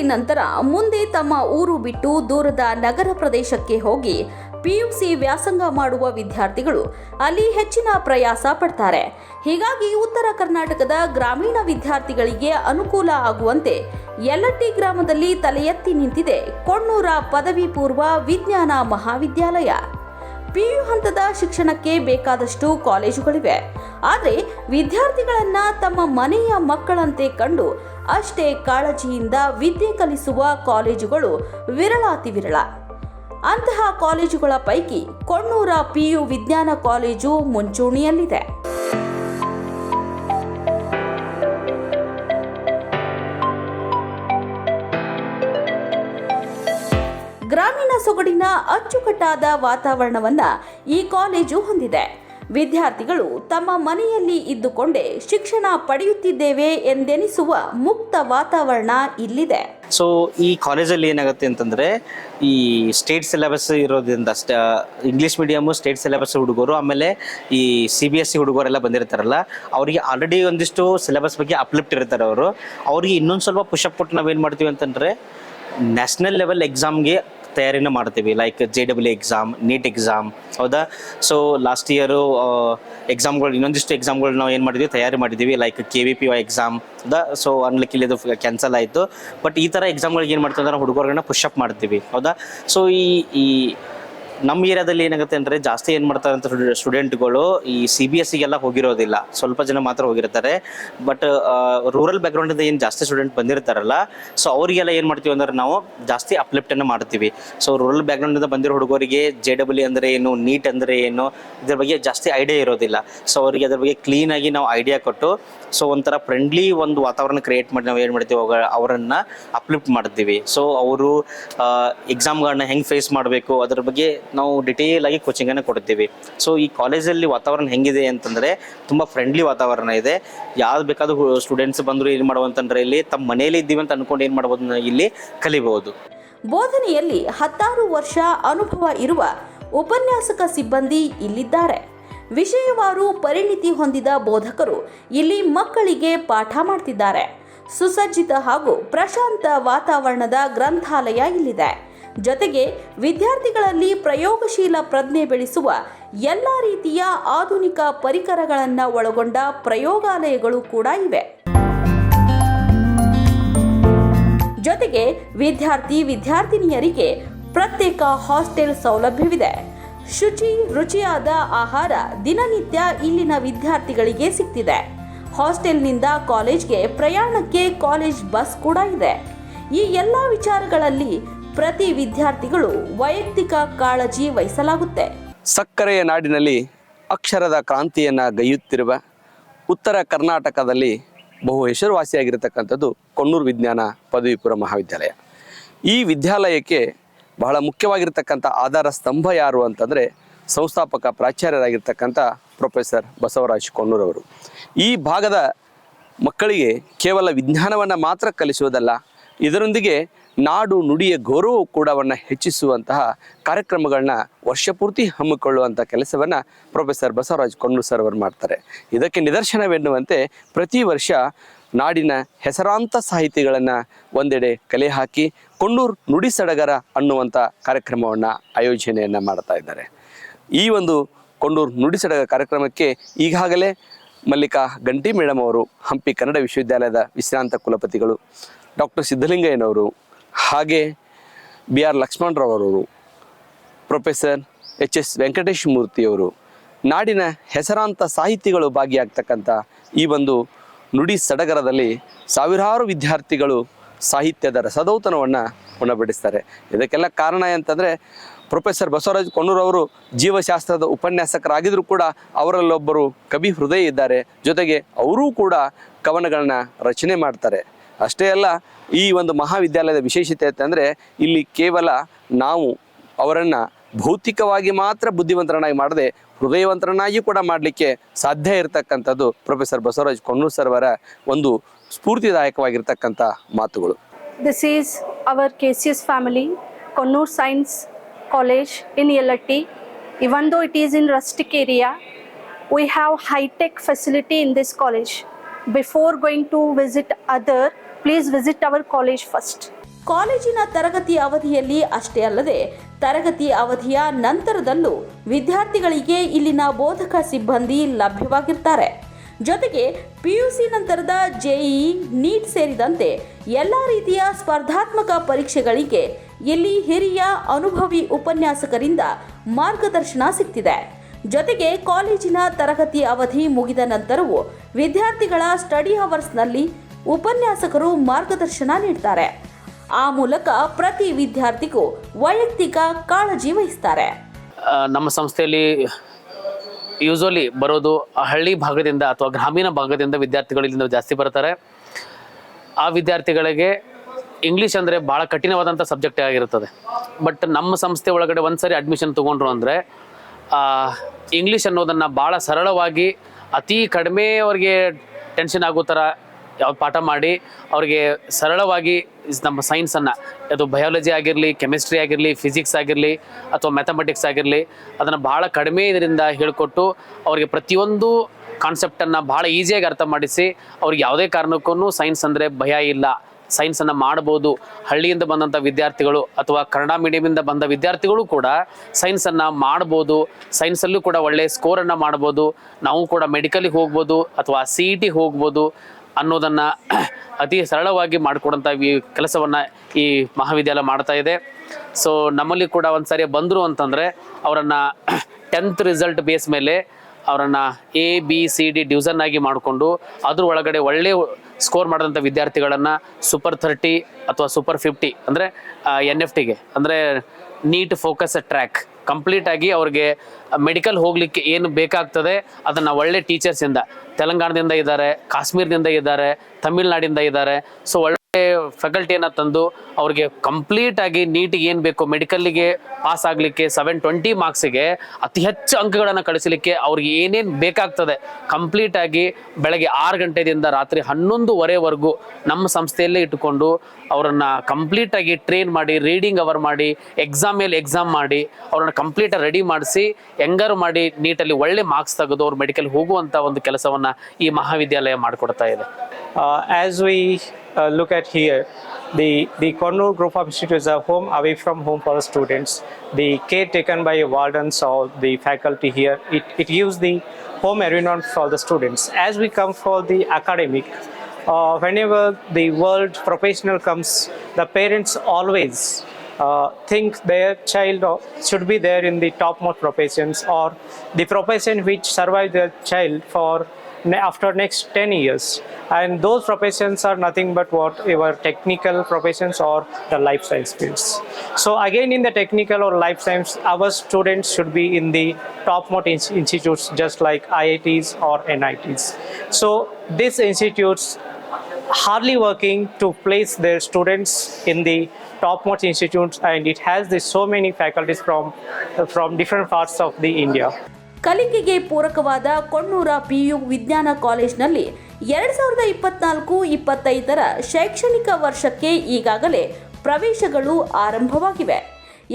ನಂತರ ಮುಂದೆ ತಮ್ಮ ಊರು ಬಿಟ್ಟು ದೂರದ ನಗರ ಪ್ರದೇಶಕ್ಕೆ ಹೋಗಿ ಪಿಯುಸಿ ವ್ಯಾಸಂಗ ಮಾಡುವ ವಿದ್ಯಾರ್ಥಿಗಳು ಅಲ್ಲಿ ಹೆಚ್ಚಿನ ಪ್ರಯಾಸ ಪಡ್ತಾರೆ. ಹೀಗಾಗಿ ಉತ್ತರ ಕರ್ನಾಟಕದ ಗ್ರಾಮೀಣ ವಿದ್ಯಾರ್ಥಿಗಳಿಗೆ ಅನುಕೂಲ ಆಗುವಂತೆ ಯಲ್ಲಟ್ಟಿ ಗ್ರಾಮದಲ್ಲಿ ತಲೆ ನಿಂತಿದೆ. ಕೊಣ್ಣೂರ ಪದವಿ ಪೂರ್ವ ವಿಜ್ಞಾನ ಮಹಾವಿದ್ಯಾಲಯ. ಪಿಯು ಹಂತದ ಶಿಕ್ಷಣಕ್ಕೆ ಬೇಕಾದಷ್ಟು ಕಾಲೇಜುಗಳಿವೆ. ಆದರೆ ವಿದ್ಯಾರ್ಥಿಗಳನ್ನ ತಮ್ಮ ಮನೆಯ ಮಕ್ಕಳಂತೆ ಕಂಡು ಅಷ್ಟೇ ಕಾಳಜಿಯಿಂದ ವಿದ್ಯೆ ಕಲಿಸುವ ಕಾಲೇಜುಗಳು ವಿರಳಾತಿ ವಿರಳ. ಅಂತಹ ಕಾಲೇಜುಗಳ ಪೈಕಿ ಕೊಣ್ಣೂರ ಪಿಯು ವಿಜ್ಞಾನ ಕಾಲೇಜು ಮುಂಚೂಣಿಯಲ್ಲಿದೆ. ಗ್ರಾಮೀಣ ಸೊಗಡಿನ ಅಚ್ಚುಕಟ್ಟಾದ ವಾತಾವರಣವನ್ನ ಈ ಕಾಲೇಜು ಹೊಂದಿದೆ. ವಿದ್ಯಾರ್ಥಿಗಳು ತಮ್ಮ ಮನೆಯಲ್ಲಿ ಇದ್ದುಕೊಂಡೇ ಶಿಕ್ಷಣ ಪಡೆಯುತ್ತಿದ್ದೇವೆ ಎಂದೆನಿಸುವ ಮುಕ್ತ ವಾತಾವರಣ ಇಲ್ಲಿದೆ. ಸೊ ಈ ಕಾಲೇಜಲ್ಲಿ ಏನಾಗುತ್ತೆ ಅಂತಂದರೆ, ಈ ಸ್ಟೇಟ್ ಸಿಲೆಬಸ್ ಇರೋದ್ರಿಂದ ಸ್ಟ್ ಇಂಗ್ಲೀಷ್ ಮೀಡಿಯಮ್ಮು ಸ್ಟೇಟ್ ಸಿಲೆಬಸ್ ಹುಡುಗರು, ಆಮೇಲೆ ಈ ಸಿ ಬಿ ಎಸ್ ಸಿ ಹುಡುಗರೆಲ್ಲ ಬಂದಿರ್ತಾರಲ್ಲ, ಅವರಿಗೆ ಆಲ್ರೆಡಿ ಒಂದಿಷ್ಟು ಸಿಲೆಬಸ್ ಬಗ್ಗೆ ಅಪ್ಲಿಫ್ಟ್ ಇರ್ತಾರೆ ಅವರು. ಅವರಿಗೆ ಇನ್ನೊಂದು ಸ್ವಲ್ಪ ಪುಷಪ್ ಕೊಟ್ಟು ನಾವೇನು ಮಾಡ್ತೀವಿ ಅಂತಂದರೆ ನ್ಯಾಷನಲ್ ಲೆವೆಲ್ ಎಕ್ಸಾಮ್ಗೆ ತಯಾರಿನ ಮಾಡ್ತೀವಿ like J W exam NEET exam ಹೌದಾ? ಸೊ ಲಾಸ್ಟ್ ಇಯರು ಎಕ್ಸಾಮ್ಗಳು ಇನ್ನೊಂದಿಷ್ಟು ಎಕ್ಸಾಮ್ಗಳು ನಾವು ಏನು ಮಾಡಿದ್ವಿ, ತಯಾರಿ ಮಾಡಿದ್ದೀವಿ like K V P exam ಹೌದಾ? ಸೊ ಅನ್ಲಿಕ್ಕೆ ಇದು ಕ್ಯಾನ್ಸಲ್ ಆಯಿತು. ಬಟ್ ಈ ಥರ ಎಕ್ಸಾಮ್ಗಳಿಗೆ ಏನು ಮಾಡ್ತೀವಿ ಅಂದ್ರೆ ಹುಡುಗರನ್ನ ಪುಷಪ್ ಮಾಡ್ತೀವಿ, ಹೌದಾ? ಸೊ ಈ ಈ ನಮ್ಮ ಏರಿಯಾದಲ್ಲಿ ಏನಾಗುತ್ತೆ ಅಂದರೆ ಜಾಸ್ತಿ ಏನು ಮಾಡ್ತಾರೆ ಅಂತ ಸ್ಟೂಡೆಂಟ್ಗಳು ಈ ಸಿ ಬಿ ಎಸ್ ಸಿಗೆಲ್ಲ ಹೋಗಿರೋದಿಲ್ಲ. ಸ್ವಲ್ಪ ಜನ ಮಾತ್ರ ಹೋಗಿರ್ತಾರೆ. ಬಟ್ ರೂರಲ್ ಬ್ಯಾಕ್ಗ್ರೌಂಡಿಂದ ಏನು ಜಾಸ್ತಿ ಸ್ಟೂಡೆಂಟ್ ಬಂದಿರ್ತಾರಲ್ಲ ಸೊ ಅವರಿಗೆಲ್ಲ ಏನು ಮಾಡ್ತೀವಿ ಅಂದ್ರೆ ನಾವು ಜಾಸ್ತಿ ಅಪ್ಲಿಫ್ಟನ್ನು ಮಾಡ್ತೀವಿ. ಸೊ ರೂರಲ್ ಬ್ಯಾಕ್ಗ್ರೌಂಡಿಂದ ಬಂದಿರೋ ಹುಡುಗರಿಗೆ ಜೆ ಡಬ್ಲ್ಯೂ ಅಂದರೆ ಏನು ನೀಟ್ ಅಂದರೆ ಏನು, ಇದ್ರ ಬಗ್ಗೆ ಜಾಸ್ತಿ ಐಡಿಯಾ ಇರೋದಿಲ್ಲ. ಸೊ ಅವರಿಗೆ ಅದ್ರ ಬಗ್ಗೆ ಕ್ಲೀನಾಗಿ ನಾವು ಐಡಿಯಾ ಕೊಟ್ಟು ಸೊ ಒಂಥರ ಫ್ರೆಂಡ್ಲಿ ಒಂದು ವಾತಾವರಣ ಕ್ರಿಯೇಟ್ ಮಾಡಿ ನಾವು ಏನು ಮಾಡ್ತೀವಿ ಅವರನ್ನು ಅಪ್ಲಿಫ್ಟ್ ಮಾಡ್ತೀವಿ. ಸೊ ಅವರು ಎಕ್ಸಾಮ್ಗಳನ್ನ ಹೆಂಗೆ ಫೇಸ್ ಮಾಡಬೇಕು, ಅದ್ರ ಬಗ್ಗೆ ನಾವು ಡಿಟೇಲ್ ಆಗಿ ಕೋಚಿಂಗನ್ನು ಕೊಡ್ತೀವಿ ಸೊ ಈ ಕಾಲೇಜಲ್ಲಿ ವಾತಾವರಣ ಹೆಂಗಿದೆ ಅಂತಂದರೆ ತುಂಬ ಫ್ರೆಂಡ್ಲಿ ವಾತಾವರಣ ಇದೆ. ಯಾವ್ದು ಬೇಕಾದ್ರೂ ಸ್ಟೂಡೆಂಟ್ಸ್ ಬಂದರು ಏನು ಮಾಡುವಂತಂದ್ರೆ ಇಲ್ಲಿ ತಮ್ಮ ಮನೆಯಲ್ಲಿ ಇದ್ದೀವಿ ಅಂತ ಅನ್ಕೊಂಡು ಏನು ಮಾಡ್ಬೋದು ಇಲ್ಲಿ ಕಲಿಬಹುದು ಬೋಧನೆಯಲ್ಲಿ ಹತ್ತಾರು ವರ್ಷ ಅನುಭವ ಇರುವ ಉಪನ್ಯಾಸಕ ಸಿಬ್ಬಂದಿ ಇಲ್ಲಿದ್ದಾರೆ. ವಿಷಯವಾರು ಪರಿಣಿತಿ ಹೊಂದಿದ ಬೋಧಕರು ಇಲ್ಲಿ ಮಕ್ಕಳಿಗೆ ಪಾಠ ಮಾಡ್ತಿದ್ದಾರೆ. ಸುಸಜ್ಜಿತ ಹಾಗೂ ಪ್ರಶಾಂತ ವಾತಾವರಣದ ಗ್ರಂಥಾಲಯ ಇಲ್ಲಿದೆ. ಜೊತೆಗೆ ವಿದ್ಯಾರ್ಥಿಗಳಲ್ಲಿ ಪ್ರಯೋಗಶೀಲ ಪ್ರಜ್ಞೆ ಬೆಳೆಸುವ ಎಲ್ಲ ರೀತಿಯ ಆಧುನಿಕ ಪರಿಕರಗಳನ್ನು ಒಳಗೊಂಡ ಪ್ರಯೋಗಾಲಯಗಳು ಕೂಡ ಇವೆ. ಜೊತೆಗೆ ವಿದ್ಯಾರ್ಥಿ ವಿದ್ಯಾರ್ಥಿನಿಯರಿಗೆ ಪ್ರತ್ಯೇಕ ಹಾಸ್ಟೆಲ್ ಸೌಲಭ್ಯವಿದೆ. ಶುಚಿ ರುಚಿಯಾದ ಆಹಾರ ದಿನನಿತ್ಯ ಇಲ್ಲಿನ ವಿದ್ಯಾರ್ಥಿಗಳಿಗೆ ಸಿಕ್ತಿದೆ ಹಾಸ್ಟೆಲ್ನಿಂದ ಕಾಲೇಜ್ಗೆ ಪ್ರಯಾಣಕ್ಕೆ ಕಾಲೇಜ್ ಬಸ್ ಕೂಡ ಇದೆ. ಈ ಎಲ್ಲ ವಿಚಾರಗಳಲ್ಲಿ ಪ್ರತಿ ವಿದ್ಯಾರ್ಥಿಗಳು ವೈಯಕ್ತಿಕ ಕಾಳಜಿ ವಹಿಸಲಾಗುತ್ತೆ. ಸಕ್ಕರೆಯ ನಾಡಿನಲ್ಲಿ ಅಕ್ಷರದ ಕ್ರಾಂತಿಯನ್ನು ಗೈಯುತ್ತಿರುವ ಉತ್ತರ ಕರ್ನಾಟಕದಲ್ಲಿ ಬಹು ಹೆಸರುವಾಸಿಯಾಗಿರತಕ್ಕಂಥದ್ದು ಕೊಣ್ಣೂರು ವಿಜ್ಞಾನ ಪದವಿ ಪೂರ್ವ ಮಹಾವಿದ್ಯಾಲಯ. ಈ ವಿದ್ಯಾಲಯಕ್ಕೆ ಬಹಳ ಮುಖ್ಯವಾಗಿರ್ತಕ್ಕಂಥ ಆಧಾರ ಸ್ತಂಭ ಯಾರು ಅಂತಂದರೆ ಸಂಸ್ಥಾಪಕ ಪ್ರಾಚಾರ್ಯರಾಗಿರ್ತಕ್ಕಂಥ ಪ್ರೊಫೆಸರ್ ಬಸವರಾಜ್ ಕೊಣ್ಣೂರವರು. ಈ ಭಾಗದ ಮಕ್ಕಳಿಗೆ ಕೇವಲ ವಿಜ್ಞಾನವನ್ನು ಮಾತ್ರ ಕಲಿಸುವುದಲ್ಲ ಇದರೊಂದಿಗೆ ನಾಡು ನುಡಿಯ ಗೌರವ ಕೂಡವನ್ನು ಹೆಚ್ಚಿಸುವಂತಹ ಕಾರ್ಯಕ್ರಮಗಳನ್ನ ವರ್ಷಪೂರ್ತಿ ಹಮ್ಮಿಕೊಳ್ಳುವಂಥ ಕೆಲಸವನ್ನು ಪ್ರೊಫೆಸರ್ ಬಸವರಾಜ್ ಕೊಂಡೂರು ಸರ್ ಅವರು ಮಾಡ್ತಾರೆ. ಇದಕ್ಕೆ ನಿದರ್ಶನವೆನ್ನುವಂತೆ ಪ್ರತಿ ವರ್ಷ ನಾಡಿನ ಹೆಸರಾಂತ ಸಾಹಿತಿಗಳನ್ನು ಒಂದೆಡೆ ಕಲೆ ಹಾಕಿ ಕೊಣ್ಣೂರು ನುಡಿ ಸಡಗರ ಅನ್ನುವಂಥ ಕಾರ್ಯಕ್ರಮವನ್ನು ಆಯೋಜನೆಯನ್ನು ಮಾಡ್ತಾ ಇದ್ದಾರೆ. ಈ ಒಂದು ಕೊಂಡೂರು ನುಡಿ ಸಡಗರ ಕಾರ್ಯಕ್ರಮಕ್ಕೆ ಈಗಾಗಲೇ ಮಲ್ಲಿಕಾ ಗಂಟಿ ಮೇಡಮ್ ಅವರು ಹಂಪಿ ಕನ್ನಡ ವಿಶ್ವವಿದ್ಯಾಲಯದ ವಿಶ್ರಾಂತ ಕುಲಪತಿಗಳು ಡಾಕ್ಟರ್ ಸಿದ್ಧಲಿಂಗಯ್ಯನವರು, ಹಾಗೆ ಬಿ ಆರ್ ಲಕ್ಷ್ಮಣರಾವ್ರವರು, ಪ್ರೊಫೆಸರ್ ಎಚ್ ಎಸ್ ವೆಂಕಟೇಶ್ ಮೂರ್ತಿಯವರು, ನಾಡಿನ ಹೆಸರಾಂತ ಸಾಹಿತಿಗಳು ಭಾಗಿಯಾಗ್ತಕ್ಕಂಥ ಈ ಒಂದು ನುಡಿ ಸಡಗರದಲ್ಲಿ ಸಾವಿರಾರು ವಿದ್ಯಾರ್ಥಿಗಳು ಸಾಹಿತ್ಯದ ರಸದೌತನವನ್ನು ಉಣಬಡಿಸ್ತಾರೆ. ಇದಕ್ಕೆಲ್ಲ ಕಾರಣ ಅಂತಂದರೆ ಪ್ರೊಫೆಸರ್ ಬಸವರಾಜ್ ಕೊಣ್ಣೂರವರು ಜೀವಶಾಸ್ತ್ರದ ಉಪನ್ಯಾಸಕರಾಗಿದ್ದರೂ ಕೂಡ ಅವರಲ್ಲೊಬ್ಬರು ಕವಿ ಹೃದಯ ಇದ್ದಾರೆ. ಜೊತೆಗೆ ಅವರೂ ಕೂಡ ಕವನಗಳನ್ನ ರಚನೆ ಮಾಡ್ತಾರೆ. ಅಷ್ಟೇ ಅಲ್ಲ ಈ ಒಂದು ಮಹಾವಿದ್ಯಾಲಯದ ವಿಶೇಷತೆ ಅಂತಂದರೆ ಇಲ್ಲಿ ಕೇವಲ ನಾವು ಅವರನ್ನು ಭೌತಿಕವಾಗಿ ಮಾತ್ರ ಬುದ್ಧಿವಂತರನ್ನಾಗಿ ಮಾಡದೆ ಹೃದಯವಂತರನ್ನಾಗಿ ಕೂಡ ಮಾಡಲಿಕ್ಕೆ ಸಾಧ್ಯ ಇರತಕ್ಕಂಥದ್ದು ಪ್ರೊಫೆಸರ್ ಬಸವರಾಜ್ ಕೊಣ್ಣೂರ್ ಸರ್ ಅವರ ಒಂದು ಸ್ಫೂರ್ತಿದಾಯಕವಾಗಿರ್ತಕ್ಕಂಥ ಮಾತುಗಳು this This is our KCS family, Konnur Science College in Yellatti. Even though it is in rustic area, we have high-tech facility in this college. Before going to visit other, please visit our college first ಕಾಲೇಜಿನ ತರಗತಿ ಅವಧಿಯಲ್ಲಿ ಅಷ್ಟೇ ಅಲ್ಲದೆ ತರಗತಿ ಅವಧಿಯ ನಂತರದಲ್ಲೂ ವಿದ್ಯಾರ್ಥಿಗಳಿಗೆ ಇಲ್ಲಿನ ಬೋಧಕ ಸಿಬ್ಬಂದಿ ಲಭ್ಯವಾಗಿರ್ತಾರೆ. ಜೊತೆಗೆ ಪಿಯುಸಿ ನಂತರದ ಜೆಇ ನೀಟ್ ಸೇರಿದಂತೆ ಎಲ್ಲ ರೀತಿಯ ಸ್ಪರ್ಧಾತ್ಮಕ ಪರೀಕ್ಷೆಗಳಿಗೆ ಇಲ್ಲಿ ಹಿರಿಯ ಅನುಭವಿ ಉಪನ್ಯಾಸಕರಿಂದ ಮಾರ್ಗದರ್ಶನ ಸಿಗ್ತಿದೆ ಜೊತೆಗೆ ಕಾಲೇಜಿನ ತರಗತಿ ಅವಧಿ ಮುಗಿದ ನಂತರವೂ ವಿದ್ಯಾರ್ಥಿಗಳ ಸ್ಟಡಿ ಅವರ್ಸ್ನಲ್ಲಿ ಉಪನ್ಯಾಸಕರು ಮಾರ್ಗದರ್ಶನ ನೀಡ್ತಾರೆ. ಆ ಮೂಲಕ ಪ್ರತಿ ವಿದ್ಯಾರ್ಥಿಗೂ ವೈಯಕ್ತಿಕ ಕಾಳಜಿ ವಹಿಸ್ತಾರೆ. ನಮ್ಮ ಸಂಸ್ಥೆಯಲ್ಲಿ ಯೂಶಲಿ ಬರೋದು ಹಳ್ಳಿ ಭಾಗದಿಂದ ಅಥವಾ ಗ್ರಾಮೀಣ ಭಾಗದಿಂದ ವಿದ್ಯಾರ್ಥಿಗಳು ಇಲ್ಲಿಂದ ಜಾಸ್ತಿ ಬರ್ತಾರೆ. ಆ ವಿದ್ಯಾರ್ಥಿಗಳಿಗೆ ಇಂಗ್ಲೀಷ್ ಅಂದರೆ ಭಾಳ ಕಠಿಣವಾದಂಥ ಸಬ್ಜೆಕ್ಟ್ ಆಗಿರುತ್ತದೆ. ಬಟ್ ನಮ್ಮ ಸಂಸ್ಥೆ ಒಳಗಡೆ ಒಂದ್ಸರಿ ಅಡ್ಮಿಷನ್ ತೊಗೊಂಡ್ರು ಅಂದರೆ ಇಂಗ್ಲೀಷ್ ಅನ್ನೋದನ್ನು ಭಾಳ ಸರಳವಾಗಿ ಅತಿ ಕಡಿಮೆ ಅವ್ರಿಗೆ ಟೆನ್ಷನ್ ಆಗೋ ಥರ ಯಾವ ಪಾಠ ಮಾಡಿ ಅವ್ರಿಗೆ ಸರಳವಾಗಿ ನಮ್ಮ ಸೈನ್ಸನ್ನು ಅದು ಬಯಾಲಜಿ ಆಗಿರಲಿ ಕೆಮಿಸ್ಟ್ರಿ ಆಗಿರಲಿ ಫಿಸಿಕ್ಸ್ ಆಗಿರಲಿ ಅಥವಾ ಮ್ಯಾಥಮೆಟಿಕ್ಸ್ ಆಗಿರಲಿ, ಅದನ್ನು ಭಾಳ ಕಡಿಮೆ ಇದರಿಂದ ಹೇಳಿಕೊಟ್ಟು ಅವರಿಗೆ ಪ್ರತಿಯೊಂದು ಕಾನ್ಸೆಪ್ಟನ್ನು ಭಾಳ ಈಸಿಯಾಗಿ ಅರ್ಥ ಮಾಡಿಸಿ ಅವ್ರಿಗೆ ಯಾವುದೇ ಕಾರಣಕ್ಕೂ ಸೈನ್ಸ್ ಅಂದರೆ ಭಯ ಇಲ್ಲ. ಸೈನ್ಸನ್ನು ಮಾಡ್ಬೋದು. ಹಳ್ಳಿಯಿಂದ ಬಂದಂಥ ವಿದ್ಯಾರ್ಥಿಗಳು ಅಥವಾ ಕನ್ನಡ ಮೀಡಿಯಮಿಂದ ಬಂದ ವಿದ್ಯಾರ್ಥಿಗಳು ಕೂಡ ಸೈನ್ಸನ್ನು ಮಾಡ್ಬೋದು. ಸೈನ್ಸಲ್ಲೂ ಕೂಡ ಒಳ್ಳೆಯ ಸ್ಕೋರನ್ನು ಮಾಡ್ಬೋದು. ನಾವು ಕೂಡ ಮೆಡಿಕಲಿಗೆ ಹೋಗ್ಬೋದು ಅಥವಾ ಸಿ ಇ ಟಿ ಹೋಗ್ಬೋದು. ಅನ್ನೋದನ್ನು ಅತಿ ಸರಳವಾಗಿ ಮಾಡಿಕೊಡೋಂಥ ಈ ಕೆಲಸವನ್ನು ಈ ಮಹಾವಿದ್ಯಾಲಯ ಮಾಡ್ತಾ ಇದೆ. ಸೊ ನಮ್ಮಲ್ಲಿ ಕೂಡ ಒಂದು ಸಾರಿ ಬಂದರು ಅಂತಂದರೆ ಅವರನ್ನು ಟೆಂತ್ ರಿಸಲ್ಟ್ ಬೇಸ್ ಮೇಲೆ ಅವರನ್ನು A B C D division ಆಗಿ ಮಾಡಿಕೊಂಡು ಅದ್ರ ಒಳಗಡೆ ಒಳ್ಳೆ ಸ್ಕೋರ್ ಮಾಡಿದಂಥ ವಿದ್ಯಾರ್ಥಿಗಳನ್ನು ಸೂಪರ್ ಥರ್ಟಿ ಅಥವಾ ಸೂಪರ್ ಫಿಫ್ಟಿ ಅಂದರೆ ಎನ್ ಎಫ್ ಟಿಗೆ ಅಂದರೆ ನೀಟ್ ಫೋಕಸ್ ಟ್ರ್ಯಾಕ್ ಕಂಪ್ಲೀಟ್ ಆಗಿ ಅವ್ರಿಗೆ ಮೆಡಿಕಲ್ ಹೋಗ್ಲಿಕ್ಕೆ ಏನು ಬೇಕಾಗ್ತದೆ ಅದನ್ನ ಒಳ್ಳೆ ಟೀಚರ್ಸಿಂದ ತೆಲಂಗಾಣದಿಂದ ಇದ್ದಾರೆ, ಕಾಶ್ಮೀರದಿಂದ ಇದ್ದಾರೆ, ತಮಿಳ್ನಾಡಿಂದ ಇದ್ದಾರೆ. ಸೊ ಒಳ್ಳೆ ಫ್ಯಾಕಲ್ಟಿಯನ್ನು ತಂದು ಅವ್ರಿಗೆ ಕಂಪ್ಲೀಟ್ ಆಗಿ ನೀಟಿಗೆ ಏನು ಬೇಕು ಮೆಡಿಕಲ್ಲಿಗೆ ಪಾಸ್ ಆಗಲಿಕ್ಕೆ ಸೆವೆನ್ ಟ್ವೆಂಟಿ ಮಾರ್ಕ್ಸಿಗೆ ಅತಿ ಹೆಚ್ಚು ಅಂಕಗಳನ್ನು ಕಳಿಸಲಿಕ್ಕೆ ಅವ್ರಿಗೆ ಏನೇನು ಬೇಕಾಗ್ತದೆ. ಕಂಪ್ಲೀಟ್ ಆಗಿ ಬೆಳಗ್ಗೆ ಆರು ಗಂಟೆಯಿಂದ ರಾತ್ರಿ ಹನ್ನೊಂದುವರೆವರೆಗೂ ನಮ್ಮ ಸಂಸ್ಥೆಯಲ್ಲೇ ಇಟ್ಟುಕೊಂಡು ಅವರನ್ನು ಕಂಪ್ಲೀಟ್ ಆಗಿ ಟ್ರೈನ್ ಮಾಡಿ ರೀಡಿಂಗ್ ಅವರ್ ಮಾಡಿ ಎಕ್ಸಾಮ್ ಮೇಲೆ ಎಕ್ಸಾಮ್ ಮಾಡಿ ಅವರನ್ನು ಕಂಪ್ಲೀಟ್ ರೆಡಿ ಮಾಡಿಸಿ ಹೆಂಗಾರು ಮಾಡಿ ನೀಟಲ್ಲಿ ಒಳ್ಳೆ ಮಾರ್ಕ್ಸ್ ತೆಗೆದು ಅವ್ರು ಮೆಡಿಕಲ್ ಹೋಗುವಂಥ ಒಂದು ಕೆಲಸವನ್ನು ಈ ಮಹಾವಿದ್ಯಾಲಯ ಮಾಡಿಕೊಡ್ತಾ ಇದೆ. Uh, as we uh, look at here, the, the Cornell Group of Institutes is a home away from home for the students. The care taken by wardens or the faculty here, it, it gives the home environment for the students. As we come for the academic, uh, whenever the world professional comes, the parents always uh, think their child should be there in the topmost professions or the profession which survive their child for after next 10 years. And those professions are nothing but what our technical professions or the life science fields. So again in the technical or life science our students should be in the topmost institutes just like iits or nits so these institutes hardly working to place their students in the topmost institutes and it has this, so many faculties from from different parts of the india ಕಲಿಕೆಗೆ ಪೂರಕವಾದ ಕೊಣ್ಣೂರ PU ವಿಜ್ಞಾನ ಕಾಲೇಜಿನಲ್ಲಿ ಎರಡು ಸಾವಿರದ ಇಪ್ಪತ್ನಾಲ್ಕು ಇಪ್ಪತ್ತೈದರ ಶೈಕ್ಷಣಿಕ ವರ್ಷಕ್ಕೆ ಈಗಾಗಲೇ ಪ್ರವೇಶಗಳು ಆರಂಭವಾಗಿವೆ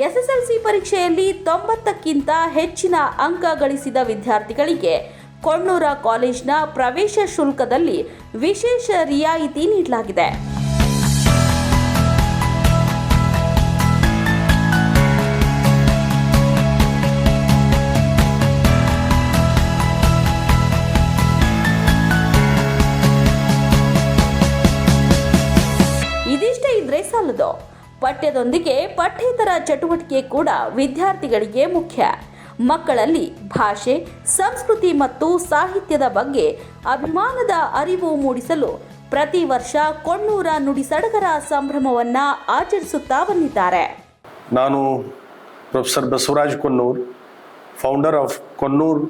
ಎಸ್ಎಸ್ಎಲ್ಸಿ ಪರೀಕ್ಷೆಯಲ್ಲಿ ತೊಂಬತ್ತಕ್ಕಿಂತ ಹೆಚ್ಚಿನ ಅಂಕ ಗಳಿಸಿದ ವಿದ್ಯಾರ್ಥಿಗಳಿಗೆ ಕೊಣ್ಣೂರ ಕಾಲೇಜ್ನ ಪ್ರವೇಶ ಶುಲ್ಕದಲ್ಲಿ ವಿಶೇಷ ರಿಯಾಯಿತಿ ನೀಡಲಾಗಿದೆ. ಇದಿಷ್ಟೇ ಇದ್ರೆ ಸಾಲದು. ಪಠ್ಯದೊಂದಿಗೆ ಪಠ್ಯೇತರ ಚಟುವಟಿಕೆ ಕೂಡ ವಿದ್ಯಾರ್ಥಿಗಳಿಗೆ ಮುಖ್ಯ. ಮಕ್ಕಳಲ್ಲಿ ಭಾಷೆ, ಸಂಸ್ಕೃತಿ ಮತ್ತು ಸಾಹಿತ್ಯದ ಬಗ್ಗೆ ಅಭಿಮಾನದ ಅರಿವು ಮೂಡಿಸಲು ಪ್ರತಿ ವರ್ಷ ಕೊಣ್ಣೂರ ನುಡಿ ಸಡಗರ ಸಂಭ್ರಮವನ್ನು ಆಚರಿಸುತ್ತಾ ಬಂದಿದ್ದಾರೆ. ನಾನು professor Basavaraj Konnur founder of Konnur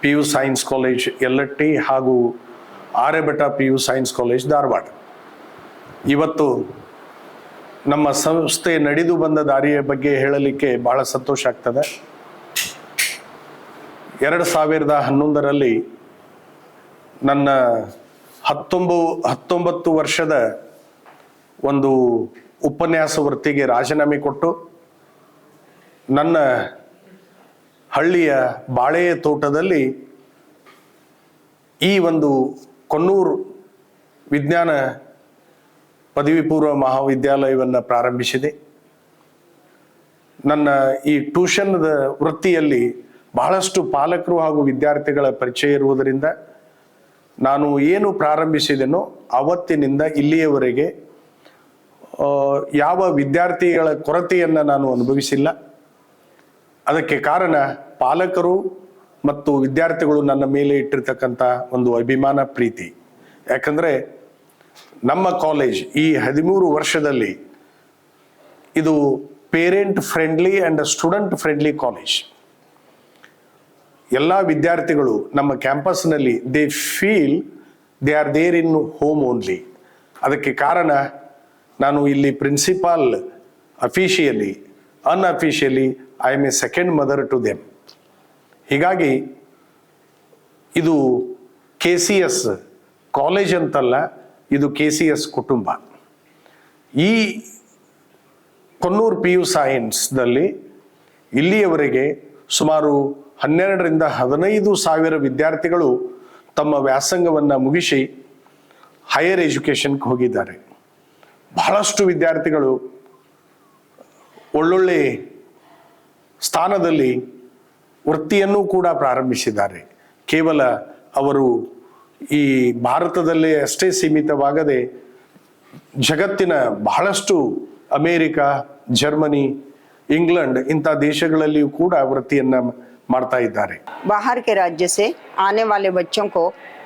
P U science college Yallatti ಹಾಗೂ Aryabhata P U science college Dharwad. ಇವತ್ತು ನಮ್ಮ ಸಂಸ್ಥೆ ನಡೆದು ಬಂದ ದಾರಿಯ ಬಗ್ಗೆ ಹೇಳಲಿಕ್ಕೆ ಬಹಳ ಸಂತೋಷ ಆಗ್ತದೆ. ಎರಡು ಸಾವಿರದ ಹನ್ನೊಂದರಲ್ಲಿ ನನ್ನ ಹತ್ತೊಂಬು, ಹತ್ತೊಂಬತ್ತು ವರ್ಷದ ಒಂದು ಉಪನ್ಯಾಸ ವೃತ್ತಿಗೆ ರಾಜೀನಾಮೆ ಕೊಟ್ಟು ನನ್ನ ಹಳ್ಳಿಯ ಬಾಳೆಯ ತೋಟದಲ್ಲಿ ಈ ಒಂದು ಕೊನ್ನೂರು ವಿಜ್ಞಾನ ಪದವಿ ಪೂರ್ವ ಮಹಾವಿದ್ಯಾಲಯವನ್ನು ಪ್ರಾರಂಭಿಸಿದೆ. ನನ್ನ ಈ ಟ್ಯೂಷನ್ದ ವೃತ್ತಿಯಲ್ಲಿ ಬಹಳಷ್ಟು ಪಾಲಕರು ಹಾಗೂ ವಿದ್ಯಾರ್ಥಿಗಳ ಪರಿಚಯ ಇರುವುದರಿಂದ ನಾನು ಏನು ಪ್ರಾರಂಭಿಸಿದೆನೋ ಅವತ್ತಿನಿಂದ ಇಲ್ಲಿಯವರೆಗೆ ಯಾವ ವಿದ್ಯಾರ್ಥಿಗಳ ಕೊರತೆಯನ್ನು ನಾನು ಅನುಭವಿಸಿಲ್ಲ. ಅದಕ್ಕೆ ಕಾರಣ ಪಾಲಕರು ಮತ್ತು ವಿದ್ಯಾರ್ಥಿಗಳು ನನ್ನ ಮೇಲೆ ಇಟ್ಟಿರ್ತಕ್ಕಂಥ ಒಂದು ಅಭಿಮಾನ ಪ್ರೀತಿ. ಯಾಕಂದರೆ ನಮ್ಮ ಕಾಲೇಜ್ ಈ ಹದಿಮೂರು ವರ್ಷದಲ್ಲಿ ಇದು parent friendly and student friendly college ಎಲ್ಲ ವಿದ್ಯಾರ್ಥಿಗಳು ನಮ್ಮ ಕ್ಯಾಂಪಸ್ನಲ್ಲಿ they feel they are there in home only ಅದಕ್ಕೆ ಕಾರಣ, ನಾನು ಇಲ್ಲಿ principal officially unofficially I am a second mother to them ಹೀಗಾಗಿ, ಇದು ಕೆ ಸಿ ಎಸ್ ಕಾಲೇಜ್ ಅಂತಲ್ಲ, ಇದು ಕೆ ಸಿ ಎಸ್ ಕುಟುಂಬ. ಈ ಕೊನ್ನೂರು ಪಿ ಯು ಸೈನ್ಸ್ನಲ್ಲಿ ಇಲ್ಲಿಯವರೆಗೆ ಸುಮಾರು ಹನ್ನೆರಡರಿಂದ ಹದಿನೈದು ಸಾವಿರ ವಿದ್ಯಾರ್ಥಿಗಳು ತಮ್ಮ ವ್ಯಾಸಂಗವನ್ನು ಮುಗಿಸಿ ಹೈಯರ್ ಎಜುಕೇಷನ್ಗೆ ಹೋಗಿದ್ದಾರೆ. ಬಹಳಷ್ಟು ವಿದ್ಯಾರ್ಥಿಗಳು ಒಳ್ಳೊಳ್ಳೆ ಸ್ಥಾನದಲ್ಲಿ ವೃತ್ತಿಯನ್ನು ಕೂಡ ಪ್ರಾರಂಭಿಸಿದ್ದಾರೆ. ಕೇವಲ ಅವರು ಈ ಭಾರತದಲ್ಲೇ ಅಷ್ಟೇ ಸೀಮಿತವಾಗದೆ ಜಗತ್ತಿನ ಬಹಳಷ್ಟು ಅಮೇರಿಕಾ, ಜರ್ಮನಿ, ಇಂಗ್ಲೆಂಡ್ ಇಂಥ ದೇಶಗಳಲ್ಲಿಯೂ ಕೂಡ ವೃತ್ತಿಯನ್ನ ಮಾಡ್ತಾ ಇದ್ದಾರೆ बाहर के राज्य से आने वाले बच्चों को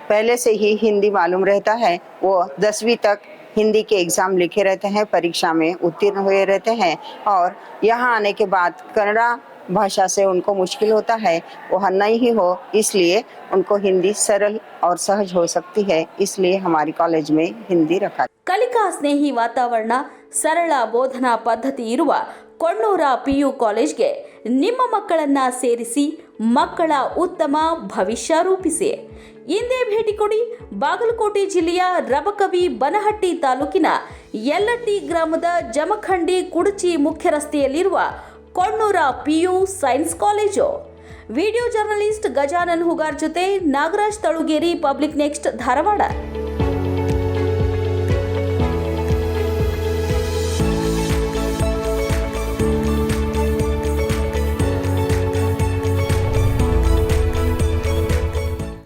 पहले से ही हिंदी मालूम रहता है वो दसवीं तक हिंदी के एग्ज़ाम लिखे रहते हैं परीक्षा में उत्तीर्ण हुए रहते हैं और यहाँ आने के बाद कन्नड़ा भाषा से उनको मुश्किल होता है वो नहीं ही हो इसलिए उनको हिंदी सरल और सहज हो सकती है इसलिए हमारी कॉलेज में हिंदी रखा ಕಲಿಕಾ ಸ್ನೇಹಿ ವಾತಾವರಣ ಸರಳ ಬೋಧನಾ ಪದ್ಧತಿ ಇರುವ ಕೊಣ್ಣೂರ ಪಿಯು ಕಾಲೇಜ್ಗೆ ನಿಮ್ಮ ಮಕ್ಕಳನ್ನ ಸೇರಿಸಿ ಮಕ್ಕಳ ಉತ್ತಮ ಭವಿಷ್ಯ ರೂಪಿಸಿ. ಇಂದೇ ಭೇಟಿ ಕೊಡಿ ಬಾಗಲಕೋಟೆ ಜಿಲ್ಲೆಯ ರಬಕವಿ ಬನಹಟ್ಟಿ ತಾಲೂಕಿನ ಯಲ್ಲಟ್ಟಿ ಗ್ರಾಮದ ಜಮಖಂಡಿ ಕುಡಚಿ ಮುಖ್ಯ ರಸ್ತೆಯಲ್ಲಿರುವ Konnur P U science college. Video journalist Gajanan Hugar ಜೊತೆ ನಾಗರಾಜ್ ತಳುಗೇರಿ ಪಬ್ಲಿಕ್ ನೆಕ್ಸ್ಟ್ ಧಾರವಾಡ.